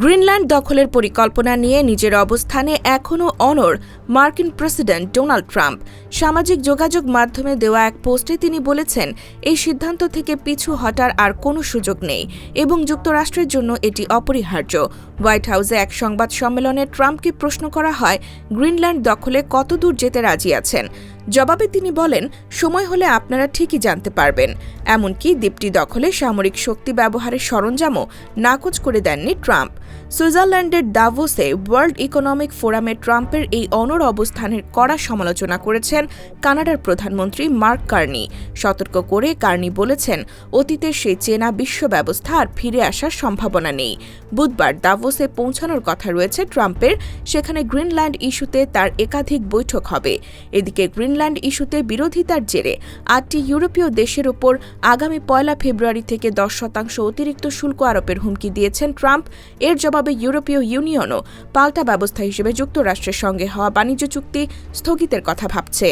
Greenland দখলের পরিকল্পনা নিয়ে নিজের অবস্থানে এখনও অনর মার্কিন প্রেসিডেন্ট ডোনাল্ড ট্রাম্প। সামাজিক যোগাযোগ মাধ্যমে দেওয়া এক পোস্টে তিনি বলেছেন, এই সিদ্ধান্ত থেকে পিছু হটার আর কোনো সুযোগ নেই এবং যুক্তরাষ্ট্রের জন্য এটি অপরিহার্য। হোয়াইট হাউসে এক সংবাদ সম্মেলনে ট্রাম্পকে প্রশ্ন করা হয়, গ্রিনল্যান্ড দখলে কতদূর যেতে রাজি আছেন? জবাবে তিনি বলেন, সময় হলে আপনারা ঠিকই জানতে পারবেন। এমনকি দ্বীপটি দখলে সামরিক শক্তি ব্যবহারের সরঞ্জামও নাকচ করে দেননি ট্রাম্প। সুইজারল্যান্ডের দাভোসে ওয়ার্ল্ড ইকোনমিক ফোরামে ট্রাম্পের এই অনর অবস্থানের কড়া সমালোচনা করেছেন কানাডার প্রধানমন্ত্রী মার্ক কার্নি। সতর্ক করে কার্নি বলেছেন অতীতের সেই চেনা বিশ্ব ব্যবস্থা আর ফিরে আসার সম্ভাবনা নেই। বুধবার দাভোসে পৌঁছানোর কথা রয়েছে ট্রাম্পের, সেখানে গ্রিনল্যান্ড ইস্যুতে তার একাধিক বৈঠক হবে। এদিকে গ্রিনল্যান্ড ইস্যুতে বিরোধিতার জেরে আটটি ইউরোপীয় দেশের ওপর আগামী পয়লা ফেব্রুয়ারি থেকে দশ শতাংশ অতিরিক্ত শুল্ক আরোপের হুমকি দিয়েছেন ট্রাম্প। এর জবাবে ইউরোপীয় ইউনিয়নও পাল্টা ব্যবস্থা হিসেবে যুক্তরাষ্ট্রের সঙ্গে হওয়া বাণিজ্য চুক্তি স্থগিতের কথা ভাবছে।